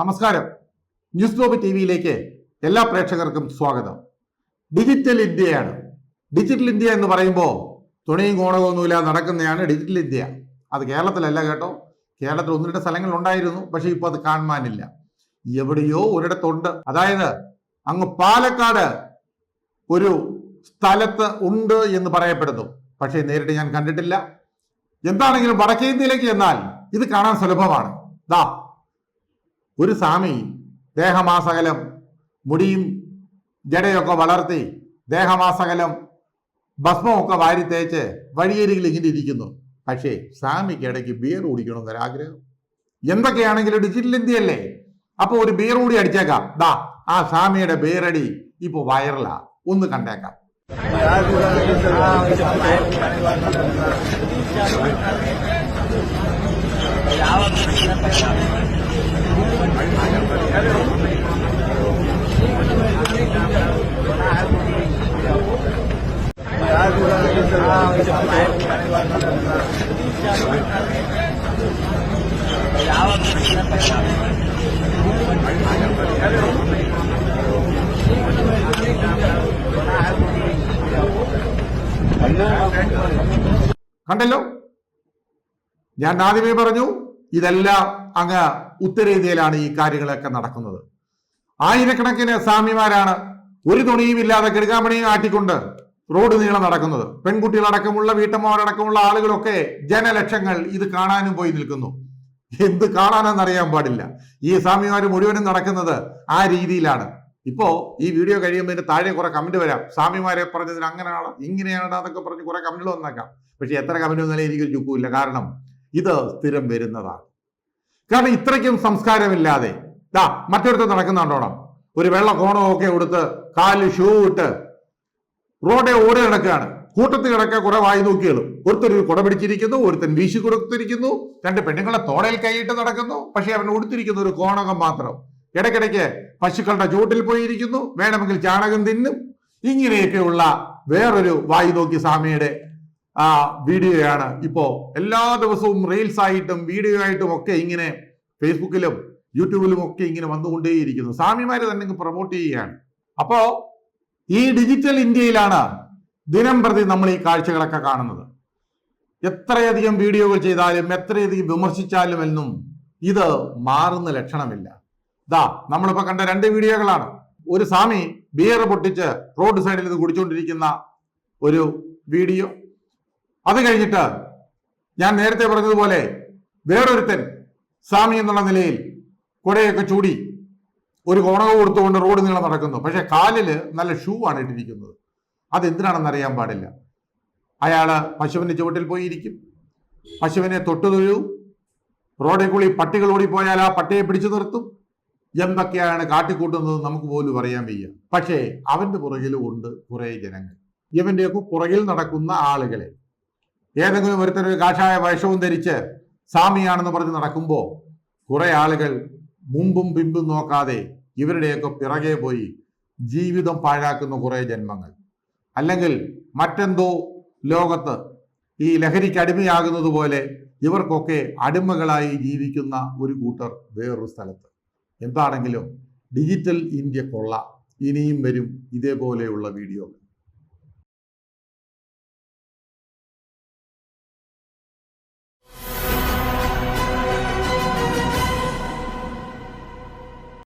നമസ്കാരം. News globe T വിയിലേക്ക് എല്ലാ പ്രേക്ഷകർക്കും സ്വാഗതം. ഡിജിറ്റൽ ഇന്ത്യയാണ് ഡിജിറ്റൽ ഇന്ത്യ എന്ന് പറയുമ്പോൾ തുണിയും കോണകമൊന്നുമില്ല നടക്കുന്നതാണ് ഡിജിറ്റൽ ഇന്ത്യ അത് കേരളത്തിലല്ല കേട്ടോ. കേരളത്തിൽ ഒന്ന് രണ്ട് സ്ഥലങ്ങളിൽ ഉണ്ടായിരുന്നു പക്ഷെ ഇപ്പോൾ അത് കാണുവാനില്ല. എവിടെയോ ഒരിടത്തുണ്ട്. അതായത് അങ്ങ് പാലക്കാട് ഒരു സ്ഥലത്ത് ഉണ്ട് എന്ന് പറയപ്പെടുന്നു. പക്ഷേ നേരിട്ട് ഞാൻ കണ്ടിട്ടില്ല. എന്താണെങ്കിലും വടക്കേ ഇന്ത്യയിലേക്ക് ചെന്നാൽ ഇത് കാണാൻ സുലഭമാണ്. ദാ ഒരു സ്വാമി ദേഹമാസകലം മുടിയും ജടയൊക്കെ വളർത്തി ദേഹമാസകലം ഭസ്മമൊക്കെ വാരി തേച്ച് വഴിയരികിൽ ഇങ്ങനെ ഇരിക്കുന്നു. പക്ഷേ സ്വാമിക്ക് ഇടയ്ക്ക് ബിയർ ആഗ്രഹം. എന്തൊക്കെയാണെങ്കിലും ഡിജിറ്റൽ ഇന്ത്യയല്ലേ അപ്പൊ ഒരു ബിയർ കൂടി അടിച്ചേക്കാം. ദാ ആ സ്വാമിയുടെ ബിയറടി ഇപ്പൊ വൈറലാ ഒന്ന് കണ്ടേക്കാം. കണ്ടല്ലോ? ഞാൻ ആദ്യമേ പറഞ്ഞു ഇതെല്ലാം അങ്ങ് ഉത്തരേന്ത്യയിലാണ് ഈ കാര്യങ്ങളൊക്കെ നടക്കുന്നത്. ആയിരക്കണക്കിന് സ്വാമിമാരാണ് ഒരു തുണിയും ഇല്ലാതെ കിടുകാമണിയും ആട്ടിക്കൊണ്ട് റോഡ് നീളം നടക്കുന്നത്. പെൺകുട്ടികളടക്കമുള്ള വീട്ടമ്മമാരടക്കമുള്ള ആളുകളൊക്കെ ജനലക്ഷങ്ങൾ ഇത് കാണാനും പോയി നിൽക്കുന്നു. എന്ത് കാണാനെന്നറിയാൻ പാടില്ല. ഈ സ്വാമിമാർ മുഴുവനും നടക്കുന്നത് ആ രീതിയിലാണ്. ഇപ്പോ ഈ വീഡിയോ കഴിയുമ്പോൾ താഴെ കുറെ കമന്റ് വരാം. സ്വാമിമാരെ പറഞ്ഞതിന് അങ്ങനെയാണ് ഇങ്ങനെയാണ് അതൊക്കെ പറഞ്ഞ് കുറെ കമന്റുകൾ വന്നേക്കാം. പക്ഷെ എത്ര കമന്റ് വന്നാലും എനിക്കൊരു ചുക്കുമില്ല. കാരണം ഇത് സ്ഥിരം വരുന്നതാണ്. കാരണം ഇത്രയ്ക്കും സംസ്കാരമില്ലാതെ. ദാ മറ്റൊരുത്ത നടക്കുന്നുണ്ടോണം? ഒരു വെള്ള കോണമൊക്കെ കൊടുത്ത് കാൽ ഷൂ ഇട്ട് റോഡെ ഓടി നടക്കുകയാണ്. കൂട്ടത്തിൽ കിടക്കുക കുറെ വായി നോക്കിയാലും. ഒരുത്തർ കുട പിടിച്ചിരിക്കുന്നു ഒരുത്തൻ വീശി കൊടുത്തിരിക്കുന്നു. രണ്ട് പെണ്ണുങ്ങളെ തോളയിൽ കൈയിട്ട് നടക്കുന്നു. പക്ഷെ അവൻ ഉടുത്തിരിക്കുന്ന ഒരു കോണകം മാത്രം. ഇടയ്ക്കിടയ്ക്ക് പശുക്കളുടെ ചൂട്ടിൽ പോയിരിക്കുന്നു. വേണമെങ്കിൽ ചാണകം തിന്നും. ഇങ്ങനെയൊക്കെയുള്ള വേറൊരു വായി നോക്കി സ്വാമിയുടെ ആ വീഡിയോയാണ്. ഇപ്പോ എല്ലാ ദിവസവും റീൽസ് ആയിട്ടും വീഡിയോ ആയിട്ടും ഒക്കെ ഇങ്ങനെ ഫേസ്ബുക്കിലും യൂട്യൂബിലും ഒക്കെ ഇങ്ങനെ വന്നുകൊണ്ടേയിരിക്കുന്നു. സ്വാമിമാര് തന്നെ പ്രൊമോട്ട് ചെയ്യുകയാണ്. അപ്പോ ഈ ഡിജിറ്റൽ ഇന്ത്യയിലാണ് ദിനം പ്രതി നമ്മൾ ഈ കാഴ്ചകളൊക്കെ കാണുന്നത്. എത്രയധികം വീഡിയോകൾ ചെയ്താലും എത്രയധികം വിമർശിച്ചാലും എന്നും ഇത് മാറുന്ന ലക്ഷണമില്ല. ദാ നമ്മളിപ്പോ കണ്ട രണ്ട് വീഡിയോകളാണ്. ഒരു സ്വാമി ബിയർ പൊട്ടിച്ച് റോഡ് സൈഡിൽ ഇത് കുടിച്ചുകൊണ്ടിരിക്കുന്ന ഒരു വീഡിയോ. അത് കഴിഞ്ഞിട്ട് ഞാൻ നേരത്തെ പറഞ്ഞതുപോലെ വേറൊരുത്തൻ സ്വാമി എന്നുള്ള നിലയിൽ കുടയൊക്കെ ചൂടി ഒരു കോണക കൊടുത്തുകൊണ്ട് റോഡ് നീളം നടക്കുന്നു. പക്ഷെ കാലിൽ നല്ല ഷൂ ആണ് ഇട്ടിരിക്കുന്നത്. അതെന്തിനാണെന്ന് അറിയാൻ പാടില്ല. അയാൾ പശുവിന്റെ ചുവട്ടിൽ പോയിരിക്കും. പശുവിനെ തൊട്ടു തൊഴു റോഡിൽ കൂടി പട്ടികൾ ഓടിപ്പോയാൽ ആ പട്ടിയെ പിടിച്ചു നിർത്തും. എന്തൊക്കെയാണ് കാട്ടിക്കൂട്ടുന്നത് നമുക്ക് പോലും അറിയാൻ വയ്യ. പക്ഷേ അവന്റെ പുറകിലും ഉണ്ട് കുറെ ജനങ്ങൾ. ഇവന്റെയൊക്കെ പുറകിൽ നടക്കുന്ന ആളുകളെ. ഏതെങ്കിലും ഒരുത്തരൊരു കാഷായ വേഷവും ധരിച്ച് സ്വാമിയാണെന്ന് പറഞ്ഞ് നടക്കുമ്പോൾ കുറെ ആളുകൾ മുമ്പും പിമ്പും നോക്കാതെ ഇവരുടെയൊക്കെ പിറകെ പോയി ജീവിതം പാഴാക്കുന്ന കുറെ ജന്മങ്ങൾ. അല്ലെങ്കിൽ മറ്റെന്തോ ലോകത്ത് ഈ ലഹരിക്ക് അടിമയാകുന്നത് പോലെ ഇവർക്കൊക്കെ അടിമകളായി ജീവിക്കുന്ന ഒരു കൂട്ടർ വേറൊരു സ്ഥലത്ത്. എന്താണെങ്കിലും ഡിജിറ്റൽ ഇന്ത്യ കൊള്ള. ഇനിയും വരും ഇതേപോലെയുള്ള വീഡിയോകൾ.